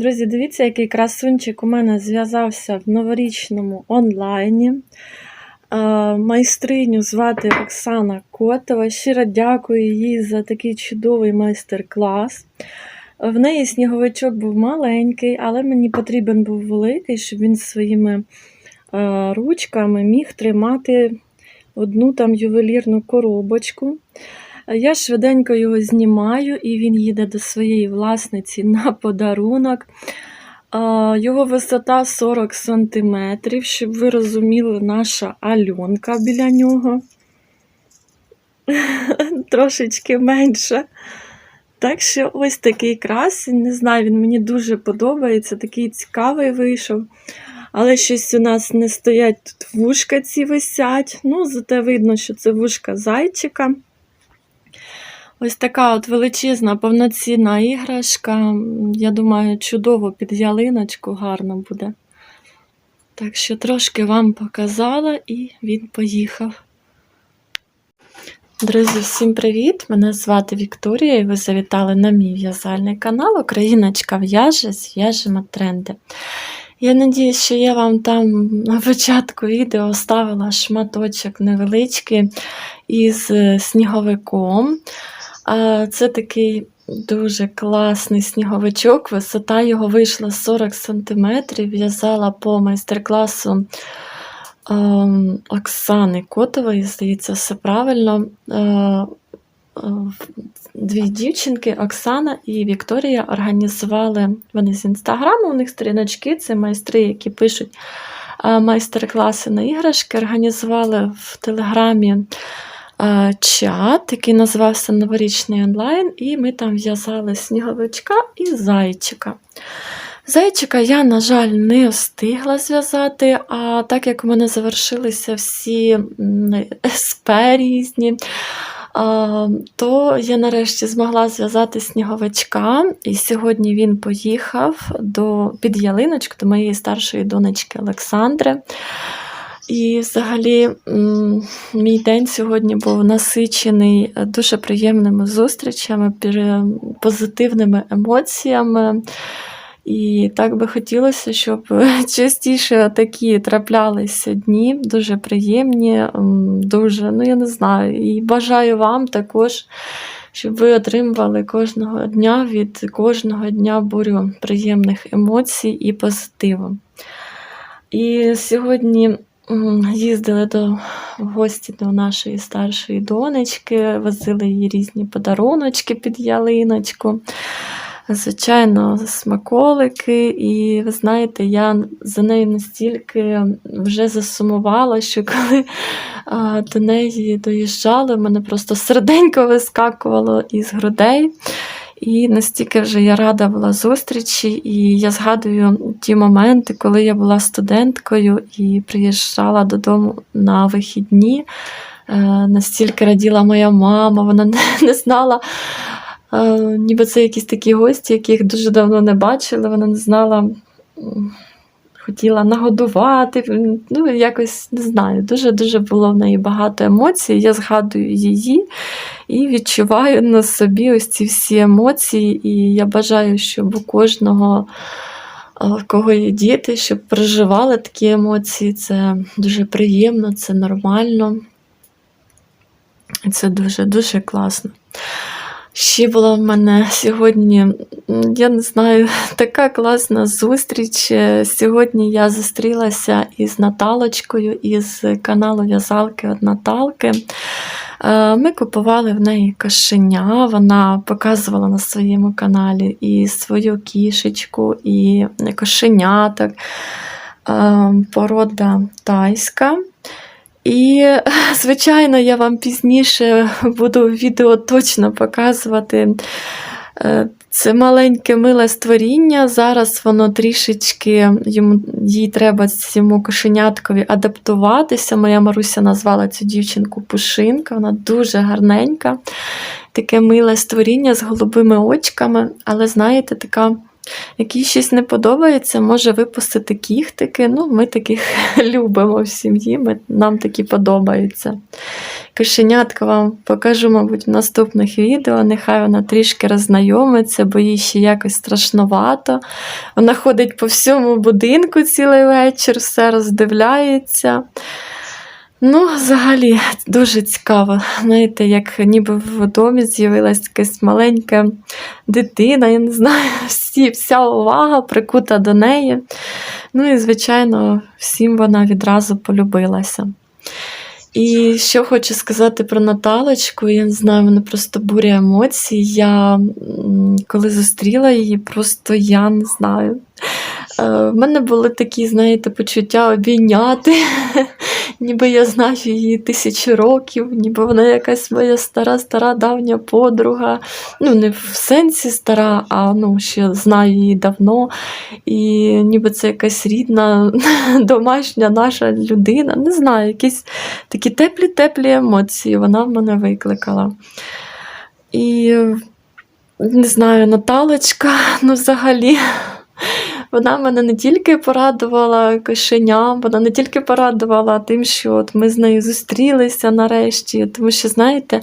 Друзі, дивіться, який красунчик у мене зв'язався в новорічному онлайні. Е, Майстриню звати Оксана Котова. Щиро дякую їй за такий чудовий майстер-клас. В неї сніговичок був маленький, але мені потрібен був великий, щоб він своїми е, ручками міг тримати одну там ювелірну коробочку. Я швиденько його знімаю, і він їде до своєї власниці на подарунок. Його висота 40 см, щоб ви розуміли, наша Альонка біля нього. Трошечки менше. Так що ось такий красень, не знаю, він мені дуже подобається, такий цікавий вийшов. Але щось у нас не стоять тут вушка ці висять. Ну, зате видно, що це вушка зайчика. Ось така от величезна повноцінна іграшка. Я думаю, чудово під ялиночку гарно буде. Так що трошки вам показала і він поїхав. Друзі, всім привіт! Мене звати Вікторія і ви завітали на мій в'язальний канал Україночка в'яже, зв'яжемо тренди. Я надію, що я вам там на початку відео оставила шматочок невеличкий із сніговиком. Це такий дуже класний сніговичок. Висота його вийшла 40 см. В'язала по майстер-класу ем, Оксани Котової, здається, все правильно. Е, е, Дві дівчинки, Оксана і Вікторія, організували вони з інстаграму. У них сторіночки, це майстри, які пишуть е, майстер-класи на іграшки, організували в Телеграмі чат, який називався Новорічний онлайн, і ми там в'язали сніговичка і зайчика. Зайчика я, на жаль, не встигла зв'язати, а так як у мене завершилися всі СП різні, то я нарешті змогла зв'язати сніговичка, і сьогодні він поїхав до, під ялиночку до моєї старшої донечки Олександри. І взагалі мій день сьогодні був насичений е, дуже приємними зустрічами, позитивними емоціями. І так би хотілося, щоб частіше такі траплялися дні, дуже приємні, дуже, ну я не знаю, і бажаю вам також, щоб ви отримували кожного дня від кожного дня бурю приємних емоцій і позитиву. І сьогодні Їздили до в гості до нашої старшої донечки, возили їй різні подаруночки під ялиночку. Звичайно, смаколики, і ви знаєте, я за нею настільки вже засумувала, що коли а, до неї доїжджали, мене просто серденько вискакувало із грудей. І настільки вже я рада була зустрічі, і я згадую ті моменти, коли я була студенткою і приїжджала додому на вихідні. Е, настільки раділа моя мама, вона не, не знала, е, ніби це якісь такі гості, яких дуже давно не бачили, вона не знала хотіла нагодувати. Ну, якось не знаю, дуже-дуже було в неї багато емоцій. Я згадую її і відчуваю на собі ось ці всі емоції. І я бажаю, щоб у кожного. В кого є діти, щоб проживали такі емоції, це дуже приємно, це нормально. Це дуже-дуже класно. Ще була в мене сьогодні, я не знаю, така класна зустріч. Сьогодні я зустрілася із Наталочкою із каналу В'язалки від Наталки. Е, ми купували в неї кошеня, вона показувала на своєму каналі і свою кішечку, і кошеняток. Е, порода тайська. І, звичайно, я вам пізніше буду відео точно показувати е, це маленьке миле створіння. Зараз воно трішечки йому, їй треба цьому кошеняткові адаптуватися. Моя Маруся назвала цю дівчинку Пушинка, вона дуже гарненька, таке миле створіння з голубими очками, але, знаєте, така якій щось не подобається, може випустити кіхтики. Ну, Ми таких любимо в сім'ї, нам такі подобаються. Кошенятка вам покажу, мабуть, в наступних відео. Нехай вона трішки роззнайомиться, бо їй ще якось страшновато. Вона ходить по всьому будинку цілий вечір, все роздивляється. Ну, взагалі, дуже цікаво. Знаєте, як ніби в домі з'явилась якась маленька дитина, я не знаю, всі, вся увага прикута до неї. Ну і, звичайно, всім вона відразу полюбилася. І що хочу сказати про Наталочку, я не знаю, вона просто буря емоцій. Я коли зустріла її, просто я не знаю. Е, В мене були такі, знаєте, почуття обійняти, ніби я знаю її тисячі років, ніби вона якась моя стара, стара давня подруга. Ну, не в сенсі стара, а ну, ще знаю її давно. І ніби це якась рідна, домашня наша людина. Не знаю, якісь такі теплі-теплі емоції вона в мене викликала. І не знаю, Наталочка, ну взагалі. Вона мене не тільки порадувала кошеням, вона не тільки порадувала тим, що от ми з нею зустрілися нарешті. Тому що, знаєте,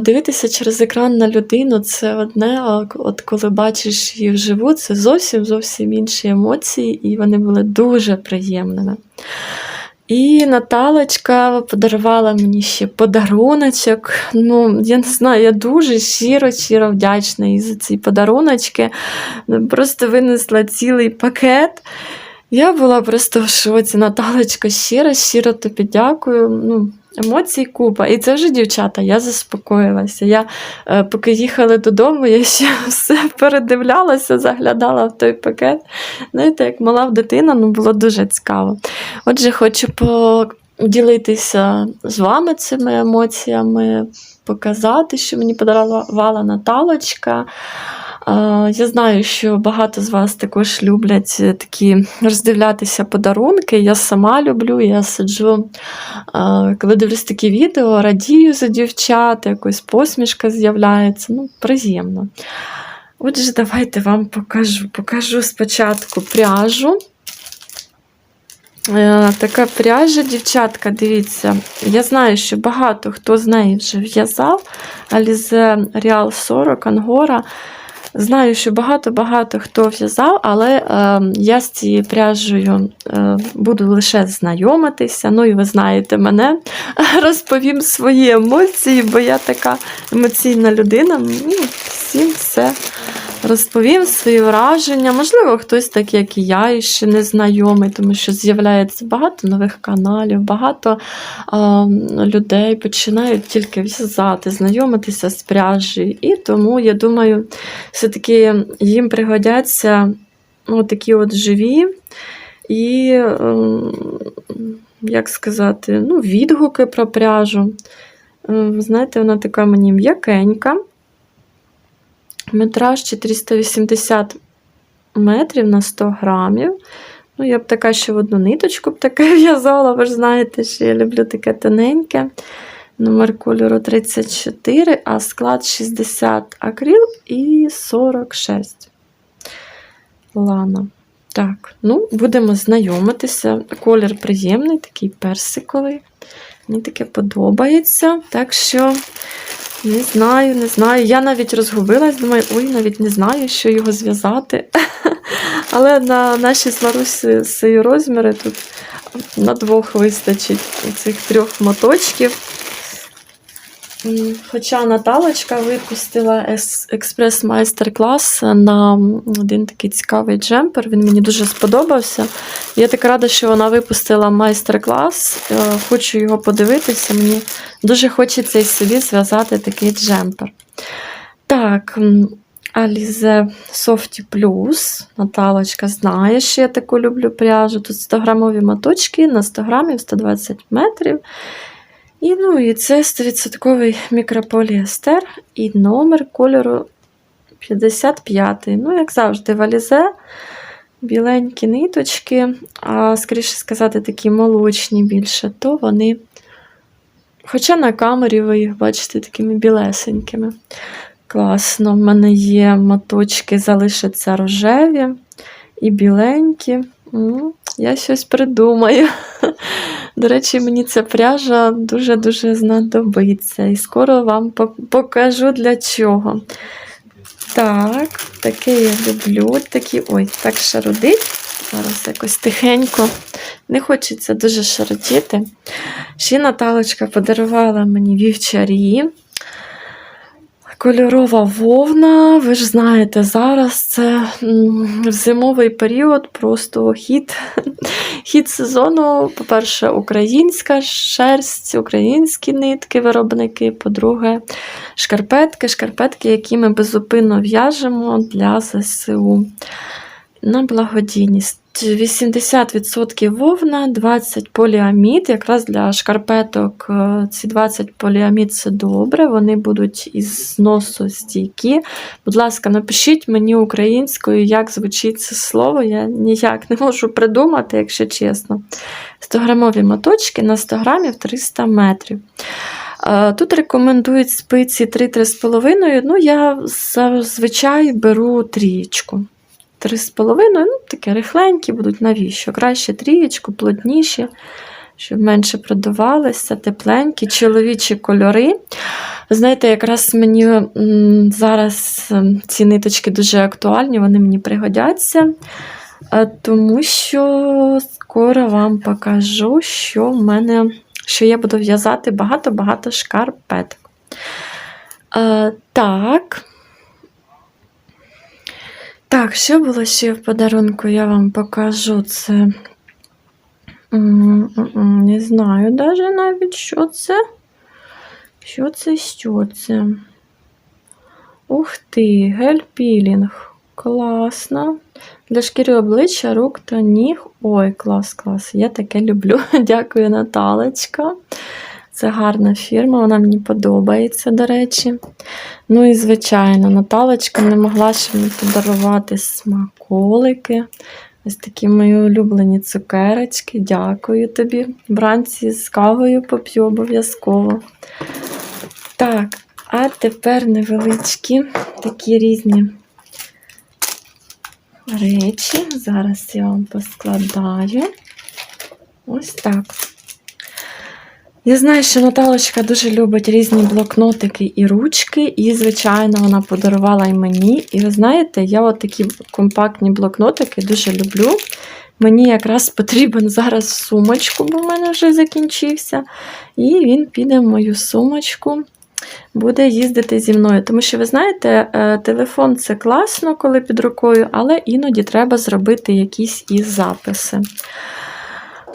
дивитися через екран на людину це одне, а от коли бачиш її вживу, це зовсім зовсім інші емоції, і вони були дуже приємними. І Наталочка подарувала мені ще подаруночок. Ну, я не знаю, я дуже щиро, щиро вдячна їй за ці подаруночки. Просто винесла цілий пакет. Я була просто в шоці. Наталочка, щиро, щиро тобі дякую. Ну, емоцій купа. І це вже дівчата, я заспокоїлася. Я, е, поки їхали додому, я ще все передивлялася, заглядала в той пакет. Знаєте, як мала дитина, ну було дуже цікаво. Отже, хочу поділитися з вами цими емоціями, показати, що мені подарувала Наталочка. Я знаю, що багато з вас також люблять е, такі роздивлятися подарунки. Я сама люблю, я сиджу, коли дивлюсь такі відео, радію за дівчат, якось посмішка з'являється. Ну, приємно. Отже, давайте вам покажу. Покажу спочатку пряжу. Е, Така пряжа, дівчатка, дивіться. Я знаю, що багато хто з неї вже в'язав. Alize Real 40 Ангора. Знаю, що багато-багато хто в'язав, але е, я з цією пряжею е, буду лише знайомитися. Ну і ви знаєте мене, розповім свої емоції, бо я така емоційна людина. Ну, всім все розповім свої враження. Можливо, хтось так, як і я, і ще не знайомий, тому що з'являється багато нових каналів, багато е, людей починають тільки в'язати, знайомитися з пряжею. І тому, я думаю, все-таки їм пригодяться ну, такі от живі і, ем, як сказати, ну, відгуки про пряжу. Е, Знаєте, вона така мені м'якенька. Метраж 480 метрів на 100 грамів. Ну, я б така ще в одну ниточку б таке в'язала, ви ж знаєте, що я люблю таке тоненьке. Номер кольору 34, а склад 60 акрил і 46 лана. Так, ну, будемо знайомитися. Колір приємний, такий персиковий. Мені таке подобається. Так що, не знаю, не знаю. Я навіть розгубилась, думаю, ой, навіть не знаю, що його зв'язати. Але на наші свої розміри тут на двох вистачить цих трьох моточків. Хоча Наталочка випустила ес- експрес-майстер-клас на один такий цікавий джемпер. Він мені дуже сподобався. Я так рада, що вона випустила майстер-клас. Е, Хочу його подивитися. Мені дуже хочеться і собі зв'язати такий джемпер. Так, Alize Softy Plus. Наталочка знає, що я таку люблю пряжу. Тут 100 грамові моточки на 100 грамів 120 метрів. І, ну, і це 100% мікрополіестер і номер кольору 55. Ну, як завжди, валізе, біленькі ниточки, а скоріше сказати, такі молочні більше, то вони. Хоча на камері ви їх бачите такими білесенькими. Класно, в мене є моточки, залишаться рожеві і біленькі. М, Я щось придумаю. До речі, мені ця пряжа дуже-дуже знадобиться. І скоро вам покажу для чого. Так, таке я люблю. Такі, ой, так шарудить. Зараз якось тихенько. Не хочеться дуже шаротіти. Ще Наталочка подарувала мені вівчарі. Кольорова вовна, ви ж знаєте, зараз це в зимовий період просто хід, хід сезону. По-перше, українська шерсть, українські нитки, виробники. По-друге, шкарпетки, шкарпетки, які ми безупинно в'яжемо для ЗСУ на благодійність. 80% вовна, 20 поліамід. Якраз для шкарпеток е, ці 20 поліамід це добре, вони будуть із зносу стійкі. Будь ласка, напишіть мені українською, як звучить це слово. Я ніяк не можу придумати, якщо чесно. 100-грамові моточки на 100 грамів 300 метрів. Е, Тут рекомендують спиці 3-3,5. Ну, я зазвичай беру трієчку. Три з половиною, ну, таке рихленькі будуть, навіщо? Краще трієчку, плотніші, щоб менше продавалися, тепленькі, чоловічі кольори. Знаєте, якраз мені зараз ці ниточки дуже актуальні, вони мені пригодяться, тому що скоро вам покажу, що в мене, що я буду в'язати багато-багато шкарпеток. Так. Так, що було ще в подарунку, я вам покажу це. Не знаю даже навіть, що це. Що це, що це? Ух ти, гель-пілінг. Класно. Для шкіри обличчя, рук та ніг. Ой, клас, клас. Я таке люблю. Дякую, Наталочка. Це гарна фірма, вона мені подобається, до речі. Ну і, звичайно, Наталочка не могла ще мені подарувати смаколики. Ось такі мої улюблені цукерочки. Дякую тобі. Вранці з кавою поп'ю обов'язково. Так, а тепер невеличкі такі різні речі. Зараз я вам поскладаю. Ось так. Я знаю, що Наталочка дуже любить різні блокнотики і ручки, і, звичайно, вона подарувала і мені. І ви знаєте, я от такі компактні блокнотики дуже люблю. Мені якраз потрібен зараз сумочку, бо в мене вже закінчився. І він піде в мою сумочку, буде їздити зі мною. Тому що, ви знаєте, е, телефон це класно, коли під рукою, але іноді треба зробити якісь і записи.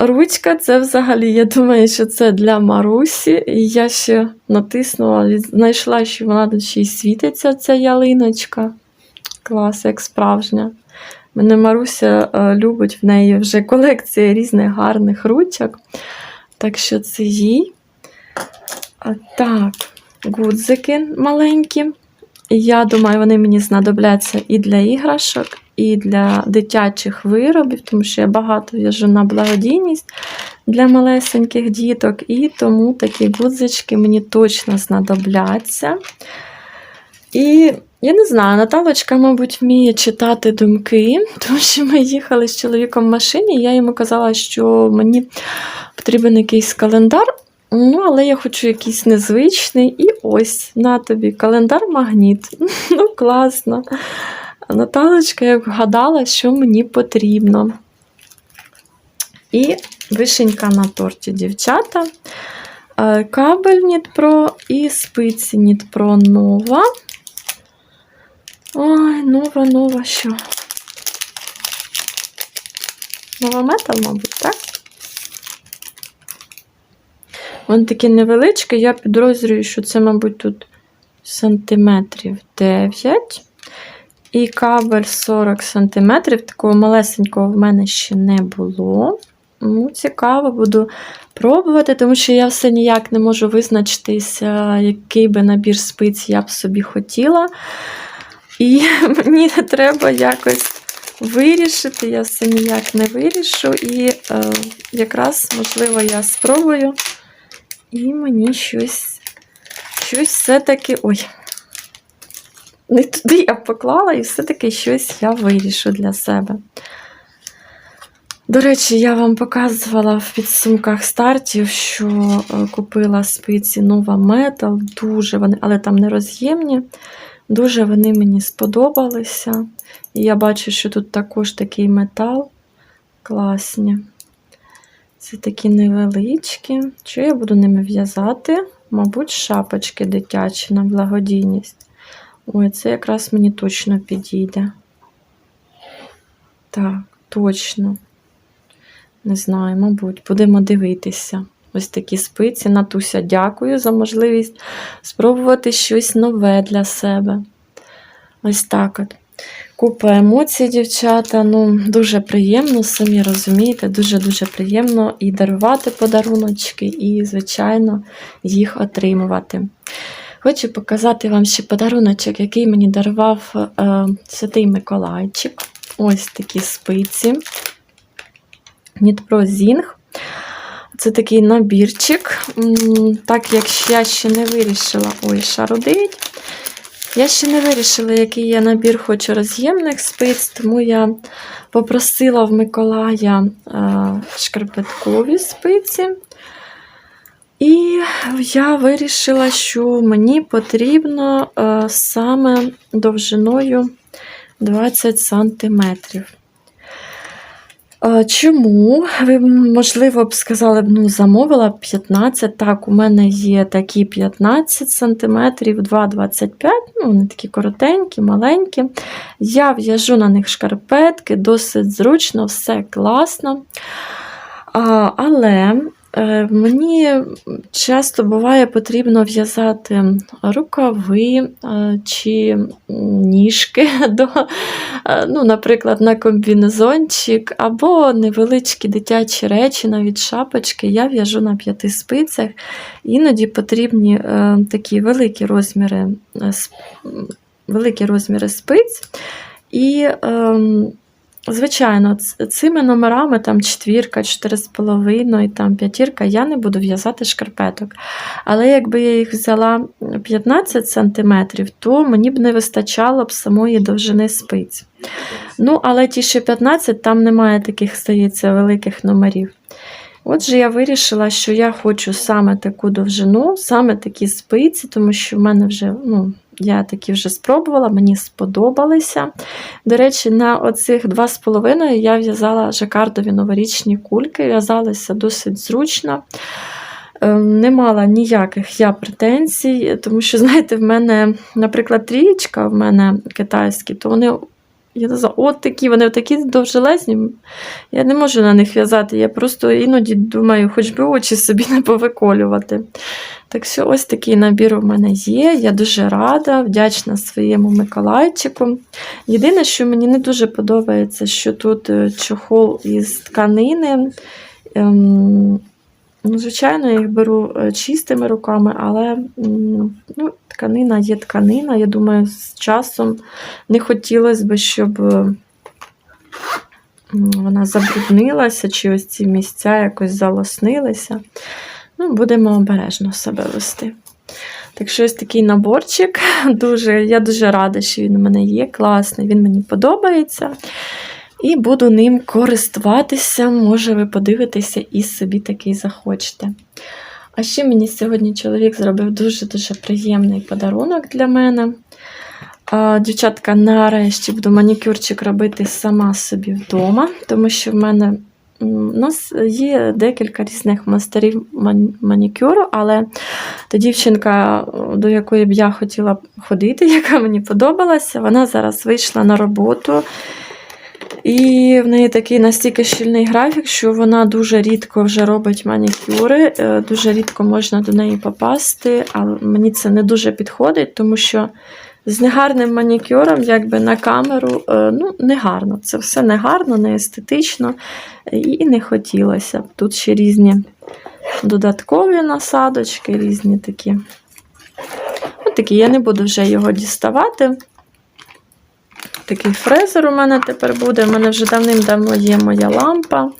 Ручка це взагалі, я думаю, що це для Марусі. І я ще натиснула, знайшла, що вона тут ще й світиться, ця ялиночка. Клас, як справжня. Мене Маруся е, любить в неї вже колекція різних гарних ручок. Так що це їй. А, так, гудзики маленькі. Я думаю, вони мені знадобляться і для іграшок, і для дитячих виробів, тому що я багато в'яжу на благодійність для малесеньких діток, і тому такі гудзички мені точно знадобляться. І я не знаю, Наталочка, мабуть, вміє читати думки, тому що ми їхали з чоловіком в машині, і я йому казала, що мені потрібен якийсь календар. Ну, але я хочу якийсь незвичний. І ось на тобі календар-магніт. Ну, класно. Наталочка як вгадала, що мені потрібно. І вишенька на торті, дівчата. Е, Кабель Нітпро і спиці Нітпро нова. Ой, нова, нова що? Нова метал, мабуть, так? Вони такі невеличкі, я підозрюю, що це, мабуть, тут сантиметрів 9. І кабель 40 сантиметрів. Такого малесенького в мене ще не було. Ну, цікаво, буду пробувати, тому що я все ніяк не можу визначитися, який би набір спиць я б собі хотіла. І мені треба якось вирішити, я все ніяк не вирішу. І е, якраз, можливо, я спробую. І мені щось, щось все-таки. Ой, не туди я поклала, і все-таки щось я вирішу для себе. До речі, я вам показувала в підсумках стартів, що е, купила спиці Nova Metal, дуже вони, але там не роз'ємні. Дуже вони мені сподобалися. І я бачу, що тут також такий метал. Класні. Це такі невеличкі. Що я буду ними в'язати? Мабуть, шапочки дитячі на благодійність. Ой, це якраз мені точно підійде. Так, точно. Не знаю, мабуть, будемо дивитися. Ось такі спиці. Натуся, дякую за можливість спробувати щось нове для себе. Ось так от. Купа емоцій, дівчата. Ну, дуже приємно, самі розумієте, дуже-дуже приємно і дарувати подаруночки, і, звичайно, їх отримувати. Хочу показати вам ще подаруночок, який мені дарував е, Святий Миколайчик. Ось такі спиці. Нітпро Зінг. Це такий набірчик. Так як я ще не вирішила. Ой, шарудить. Я ще не вирішила, який я набір хочу роз'ємних спиць, тому я попросила в Миколая е, шкарпеткові спиці. І я вирішила, що мені потрібно е, саме довжиною 20 сантиметрів. Е, Чому? Ви, можливо, б сказали, ну, замовила 15. Так, у мене є такі 15 см, 2,25 ну, вони такі коротенькі, маленькі. Я в'яжу на них шкарпетки, досить зручно, все класно. Але мені часто буває потрібно в'язати рукави е, чи ніжки до, е, ну, наприклад, на комбінезончик, або невеличкі дитячі речі, навіть шапочки. Я в'яжу на п'яти спицях. Іноді потрібні е, такі великі розміри, е, великі розміри спиць. І ем, Звичайно, цими номерами там четвірка, чотири з половиною, там п'ятірка, я не буду в'язати шкарпеток. Але якби я їх взяла 15 см, то мені б не вистачало б самої довжини спиць. Ну, але ті, що 15, там немає таких, здається, великих номерів. Отже, я вирішила, що я хочу саме таку довжину, саме такі спиці, тому що в мене вже, ну, я такі вже спробувала, мені сподобалися. До речі, на оцих 2,5 я в'язала жакардові новорічні кульки, в'язалися досить зручно. Ем, Не мала ніяких я претензій, тому що, знаєте, в мене, наприклад, трієчка в мене китайські, то вони. Я не знаю, от такі, вони такі довжелезні. Я не можу на них в'язати. Я просто іноді думаю, хоч би очі собі не повиколювати. Так що ось такий набір у мене є. Я дуже рада, вдячна своєму Миколайчику. Єдине, що мені не дуже подобається, що тут е, чохол із тканини. Ем, ну, звичайно, я їх беру е, чистими руками, але ну, тканина є тканина. Я думаю, з часом не хотілося б, щоб е, вона забруднилася, чи ось ці місця якось залоснилися. Ну, будемо обережно себе вести. Так що ось такий наборчик. Дуже, я дуже рада, що він у мене є. Класний, він мені подобається. І буду ним користуватися. Може, ви подивитеся і собі такий захочете. А ще мені сьогодні чоловік зробив дуже-дуже приємний подарунок для мене. Дівчатка, нарешті буду манікюрчик робити сама собі вдома, тому що в мене у нас є декілька різних мастерів манікюру, але та дівчинка, до якої б я хотіла ходити, яка мені подобалася, вона зараз вийшла на роботу. І в неї такий настільки щільний графік, що вона дуже рідко вже робить манікюри, е, дуже рідко можна до неї попасти, але мені це не дуже підходить, тому що з негарним манікюром, якби на камеру, е, ну, не гарно. Це все не гарно, не естетично і не хотілося б. Тут ще різні додаткові насадочки, різні такі. Ось такі, я не буду вже його діставати. Такий фрезер у мене тепер буде. У мене вже давним-давно є моя лампа.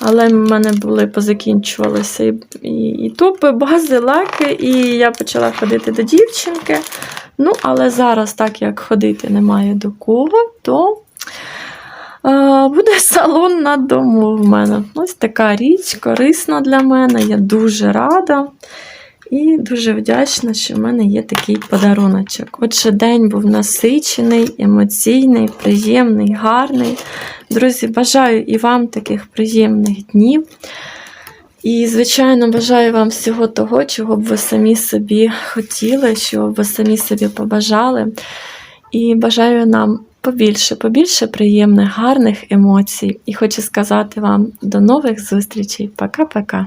Але в мене були позакінчувалися і, і, і тупи, бази, лаки, і я почала ходити до дівчинки. Ну, але зараз, так як ходити немає до кого, то е, буде салон на дому в мене. Ось така річ, корисна для мене. Я дуже рада і дуже вдячна, що в мене є такий подаруночок. Отже, день був насичений, емоційний, приємний, гарний. Друзі, бажаю і вам таких приємних днів. І, звичайно, бажаю вам всього того, чого б ви самі собі хотіли, що б ви самі собі побажали. І бажаю нам побільше, побільше приємних, гарних емоцій. І хочу сказати вам до нових зустрічей. Пока-пока.